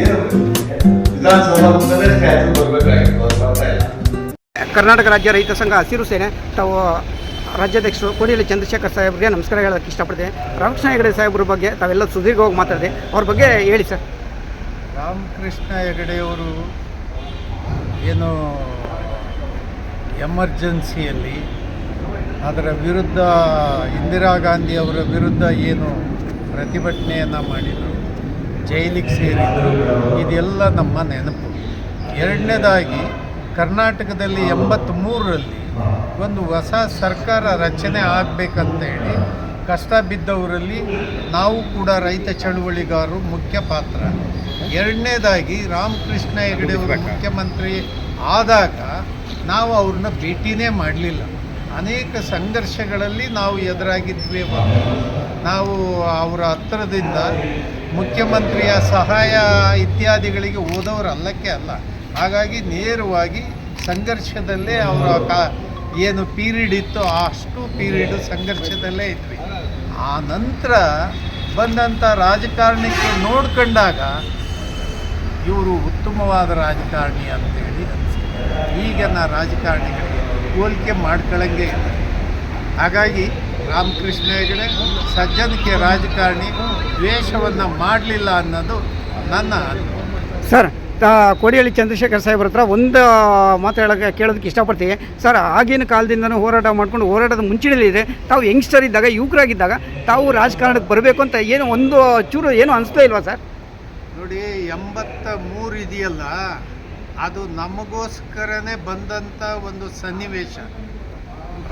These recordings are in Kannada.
ಏನು ಕರ್ನಾಟಕ ರಾಜ್ಯ ರೈತ ಸಂಘ ಹಸಿರು ಸೇನೆ ತಾವು ರಾಜ್ಯಾಧ್ಯಕ್ಷರು ಕೋಡಿಯಲ್ಲಿ ಚಂದ್ರಶೇಖರ್ ಸಾಹೇಬ್ರಿಗೆ ನಮಸ್ಕಾರ ಹೇಳೋದಕ್ಕೆ ಇಷ್ಟಪಡ್ತೇನೆ. ರಾಮಕೃಷ್ಣ ಹೆಗಡೆ ಸಾಹೇಬ್ರ ಬಗ್ಗೆ ತಾವೆಲ್ಲ ಸುದೀರ್ಘವಾಗಿ ಮಾತಾಡಿದೆ ಅವ್ರ ಬಗ್ಗೆ ಹೇಳಿ ಸರ್. ರಾಮಕೃಷ್ಣ ಹೆಗಡೆಯವರು ಏನು ಎಮರ್ಜೆನ್ಸಿಯಲ್ಲಿ ಅದರ ವಿರುದ್ಧ ಇಂದಿರಾ ಗಾಂಧಿ ಅವರ ವಿರುದ್ಧ ಏನು ಪ್ರತಿಭಟನೆಯನ್ನು ಮಾಡಿದರು, ಜೈಲಿಗೆ ಸೇರಿದರು, ಇದೆಲ್ಲ ನಮ್ಮ ನೆನಪು. ಎರಡನೇದಾಗಿ, ಕರ್ನಾಟಕದಲ್ಲಿ ಎಂಬತ್ತ್ಮೂರರಲ್ಲಿ ಒಂದು ಹೊಸ ಸರ್ಕಾರ ರಚನೆ ಆಗಬೇಕಂತೇಳಿ ಕಷ್ಟ ಬಿದ್ದವರಲ್ಲಿ ನಾವು ಕೂಡ ರೈತ ಚಳುವಳಿಗಾರರು ಮುಖ್ಯ ಪಾತ್ರ. ಎರಡನೇದಾಗಿ ರಾಮಕೃಷ್ಣ ಹೆಗಡೆಯವರು ಮುಖ್ಯಮಂತ್ರಿ ಆದಾಗ ನಾವು ಅವ್ರನ್ನ ಭೇಟಿನೇ ಮಾಡಲಿಲ್ಲ. ಅನೇಕ ಸಂಘರ್ಷಗಳಲ್ಲಿ ನಾವು ಎದುರಾಗಿದ್ವಿ ನಾವು ಅವರ ಹತ್ತಿರದಿಂದ ಮುಖ್ಯಮಂತ್ರಿಯ ಸಹಾಯ ಇತ್ಯಾದಿಗಳಿಗೆ ಓದೋರು ಅಲ್ಲಕ್ಕೆ ಅಲ್ಲ. ಹಾಗಾಗಿ ನೇರವಾಗಿ ಸಂಘರ್ಷದಲ್ಲೇ ಅವರ ಕಾ ಏನು ಪೀರಿಯಡ್ ಇತ್ತು ಅಷ್ಟು ಪೀರಿಯಡು ಸಂಘರ್ಷದಲ್ಲೇ ಇದ್ವಿ. ಆ ನಂತರ ಬಂದಂಥ ರಾಜಕಾರಣಕ್ಕೆ ನೋಡ್ಕೊಂಡಾಗ ಇವರು ಉತ್ತಮವಾದ ರಾಜಕಾರಣಿ ಅಂತೇಳಿ ಅನಿಸ್ತಾರೆ ಈಗ ನಾ ರಾಜಕಾರಣಿಗಳಿಗೆ ಹೋಲಿಕೆ ಮಾಡ್ಕೊಳ್ಳಂಗೆ ಇಲ್ಲ ಹಾಗಾಗಿ ರಾಮಕೃಷ್ಣ ಹೆಗಡೆ ಸಜ್ಜನಿಕೆ ರಾಜಕಾರಣಿ ದ್ವೇಷವನ್ನು ಮಾಡಲಿಲ್ಲ ಅನ್ನೋದು ನನ್ನ ಅನುಭವ. ಸರ್ ತ ಕೋಡಿಹಳ್ಳಿ ಚಂದ್ರಶೇಖರ್ ಸಾಹೇಬ್ರ ಹತ್ರ ಒಂದು ಮಾತು ಹೇಳೋಕ್ಕೆ ಕೇಳೋದಕ್ಕೆ ಇಷ್ಟಪಡ್ತೀವಿ ಸರ್ ಆಗಿನ ಕಾಲದಿಂದನೂ ಹೋರಾಟ ಮಾಡ್ಕೊಂಡು ಹೋರಾಟದ ಮುಂಚೂಣಿಯಲ್ಲಿದೆ ತಾವು ಯಂಗ್ಸ್ಟರ್ ಇದ್ದಾಗ ಯುವಕರಾಗಿದ್ದಾಗ ತಾವು ರಾಜಕಾರಣಕ್ಕೆ ಬರಬೇಕು ಅಂತ ಏನು ಒಂದು ಚೂರು ಏನು ಅನಿಸ್ತಾ ಇಲ್ವಾ ಸರ್? ನೋಡಿ ಎಂಬತ್ತ ಮೂರು ಇದೆಯಲ್ಲ ಅದು ನಮಗೋಸ್ಕರನೇ ಬಂದಂಥ ಒಂದು ಸನ್ನಿವೇಶ.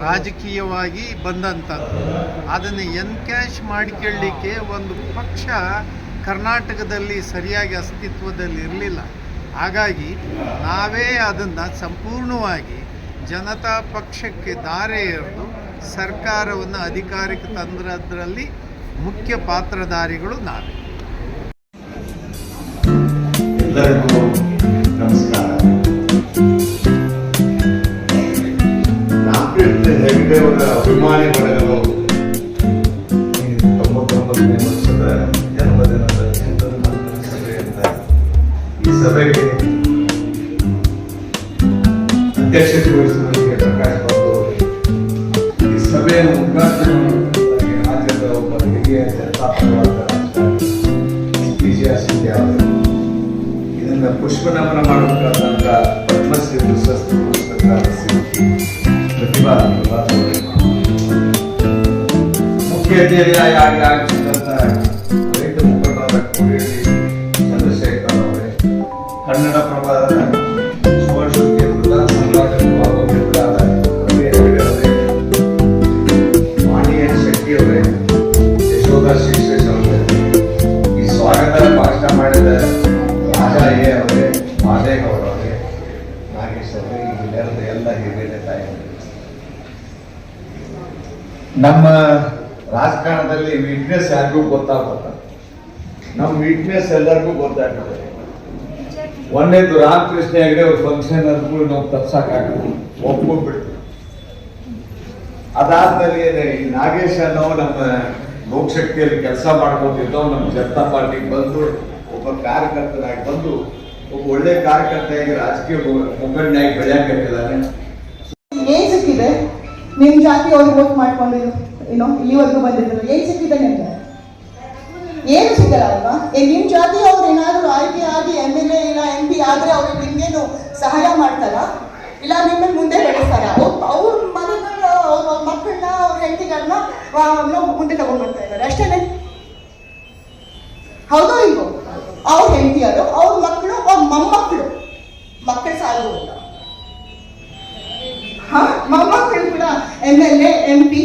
ರಾಜಕೀಯವಾಗಿ ಬಂದಂಥದ್ದು ಅದನ್ನು ಎನ್ಕ್ಯಾಶ್ ಮಾಡಿಕೊಳ್ಳಿಕ್ಕೆ ಒಂದು ಪಕ್ಷ ಕರ್ನಾಟಕದಲ್ಲಿ ಸರಿಯಾಗಿ ಅಸ್ತಿತ್ವದಲ್ಲಿ ಇರಲಿಲ್ಲ. ಹಾಗಾಗಿ ನಾವೇ ಅದನ್ನು ಸಂಪೂರ್ಣವಾಗಿ ಜನತಾ ಪಕ್ಷಕ್ಕೆ ದಾರೆ ಎರೆದು ಸರ್ಕಾರವನ್ನು ಅಧಿಕಾರಕ್ಕೆ ತಂದ್ರದ್ರಲ್ಲಿ ಮುಖ್ಯ ಪಾತ್ರಧಾರಿಗಳು ನಾವೇ. ಅವರ ಅಭಿಮಾನಿ ಈ ತೊಂಬತ್ತೊಂಬತ್ತನೇ ವರ್ಷದ ಜನ್ಮದಿನದ ಚಿಂತನ ಸಭೆಯಿಂದ ಈ ಸಭೆಗೆ ಅಧ್ಯಕ್ಷತೆ ವಹಿಸುವಂತೆ ಪ್ರಕಾಶ್ ಬಾಬು ಈ ಸಭೆಯನ್ನು ಉದ್ಘಾಟನೆ ರಾಜ್ಯದ ಒಬ್ಬ ಹಿರಿಯ ಜನತಾ ಪರವಾದ ಅವರು. ಇದನ್ನ ಪುಷ್ಪನಮನ ಮಾಡಬೇಕಾದಂತ ಪದ್ಮಶ್ರೀ ಪ್ರಶಸ್ತಿ ಅತಿಥಿಯಾಗಿ ಆಗಿ ಆಗಮಿಸಿದಂತ ರೈತ ಮುಖಂಡರಾದ ಕೋಡಿಹಳ್ಳಿ ಚಂದ್ರಶೇಖರ್ ಅವರೇ ಕನ್ನಡ ಪ್ರಭಾದ ಸುವರ್ಣ ಸಂಘಟನೆ ಈ ಸ್ವಾಗತ ಭಾಷಣ ಮಾಡಿದ ರಾಜ ಎ ಅವರೇ ಮಾದೇಗೌಡ ನಾಗೇಶ್ ಅವರೇ ಇಲ್ಲೆಲ್ಲ ಎಲ್ಲ ನಮ್ಮ ರಾಜಕಾರಣದಲ್ಲಿ ವೀಕ್ನೆಸ್ ಯಾರಿಗೂ ಗೊತ್ತಾಗುತ್ತೆ ನಮ್ಮ ವೀಕ್ನೆಸ್ ಎಲ್ಲರಿಗೂ ಗೊತ್ತಾಗ್ತದೆ. ಒಂದೇದು ರಾಮಕೃಷ್ಣ ಹೆಗಡೆ ಅವ್ರ ಫಂಕ್ಷನ್ ಅಂದ್ಕೊಂಡು ನಾವು ತಪ್ಸಕ್ಕಾಗಲ್ಲ ಒಪ್ಕೊಂಡ್ಬಿಡ್ತೀವಿ. ಅದಾದ್ಮೇಲೆ ಈ ನಾಗೇಶ್ ಅನ್ನೋ ನಮ್ಮ ಲೋಕಶಕ್ತಿಯಲ್ಲಿ ಕೆಲಸ ಮಾಡ್ಕೊತಿದ್ದವ್ ನಮ್ಮ ಜನತಾ ಪಾರ್ಟಿಗೆ ಬಂದು, ಒಬ್ಬ ಕಾರ್ಯಕರ್ತನಾಗಿ ಬಂದು, ಒಬ್ಬ ಒಳ್ಳೆ ಕಾರ್ಯಕರ್ತೆಯಾಗಿ ರಾಜಕೀಯ ಮುಖಂಡನಾಗಿ ಸಿಕ್ಕಿದೆ? ನಿಮ್ ಜಾತಿ ಅವ್ರು ವೋಟ್ ಮಾಡ್ಕೊಂಡು ಏನೋ ಇಲ್ಲಿವರೆಗೂ ಬಂದಿದ್ರು ಏನ್ ಸಿಕ್ಕಿದ್ದಾನೆ ಅಂತ ಏನು ಸಿಗಲ್ಲ ಅಲ್ವಾ ನಿಮ್ ಜಾತಿ ಅವ್ರು ಏನಾದ್ರು ಆಯ್ಕೆ ಆಗಿ ಎಂ ಎಲ್ ಎ ಇಲ್ಲ ಎಂ ಪಿ ಆದ್ರೆ ಅವ್ರಿಗೆ ನಿಮ್ಗೇನು ಸಹಾಯ ಮಾಡ್ತಾರ? ಇಲ್ಲ ನಿಮ್ಮ ಮುಂದೆ ಬೆಳೆಸ್ತಾರ? ಅವ್ರ ಮನೆಗಳ, ಅವ್ರ ಮಕ್ಕಳನ್ನ, ಅವ್ರ ಹೆಂಡತಿಗಳನ್ನ ಮುಂದೆ ತಗೊಂಡ್ ಬರ್ತಾ ಇದ್ದಾರೆ ಅಷ್ಟೇನೆ ಹೌದೋ ಇಲ್ವೋ ಅವ್ರ ಹೆಂಡತಿಯರು ಅವ್ರ ಮಕ್ಕಳು ಅವ್ರ ಮೊಮ್ಮಕ್ಕಳು ಮಕ್ಕಳು ಸಾಲುವುದಿಲ್ಲ ಹಾ ಮೊಮ್ಮಕ್ಕಳು ಕೂಡ M L A M P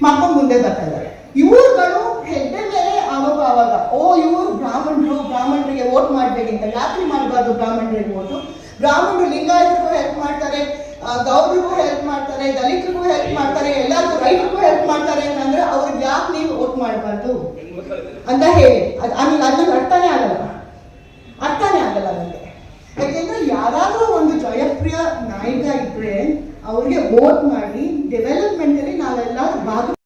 ಮಾಡ್ಕೊಂಡು ಮುಂದೆ ಬರ್ತಾ ಇದ್ದಾರೆ ಇವ್ರುಗಳು ಹೆಡ್ಡೆ ಮೇಲೆ ಆವಾಗ ಆವಾಗ ಓ, ಇವರು ಬ್ರಾಹ್ಮಣರು, ಬ್ರಾಹ್ಮಣರಿಗೆ ವೋಟ್ ಮಾಡ್ಬೇಕಂತ ಯಾತ್ರಿ ಮಾಡಬಾರ್ದು ಬ್ರಾಹ್ಮಣರಿಗೆ ಓಟು ಬ್ರಾಹ್ಮಣರು ಲಿಂಗಾಯತರಿಗೂ ಹೆಲ್ಪ್ ಮಾಡ್ತಾರೆ ಗೌಡ್ರಿಗೂ ಹೆಲ್ಪ್ ಮಾಡ್ತಾರೆ, ದಲಿತರಿಗೂ ಹೆಲ್ಪ್ ಮಾಡ್ತಾರೆ, ಎಲ್ಲರಿಗೂ, ರೈತರಿಗೂ ಹೆಲ್ಪ್ ಮಾಡ್ತಾರೆ ಅಂತಂದ್ರೆ ಅವ್ರಿಗೆ ಯಾಕೆ ನೀವು ಓಟ್ ಮಾಡಬಾರ್ದು? ಅಂತ ಹೇಳಿ. ಅದು ಅದನ್ನ ಅರ್ಥನೇ ಆಗಲ್ಲ. ಅರ್ಥನೇ ಆಗಲ್ಲ ನನಗೆ ಯಾಕೆಂದ್ರೆ ಯಾರಾದರೂ ಒಂದು ಜಯಪ್ರಿಯ ನಾಯಕ ಇದ್ರೆ ಅವ್ರಿಗೆ ವೋಟ್ ಮಾಡಿ ಡೆವಲಪ್ಮೆಂಟಲ್ಲಿ ನಾವೆಲ್ಲ ಭಾಗ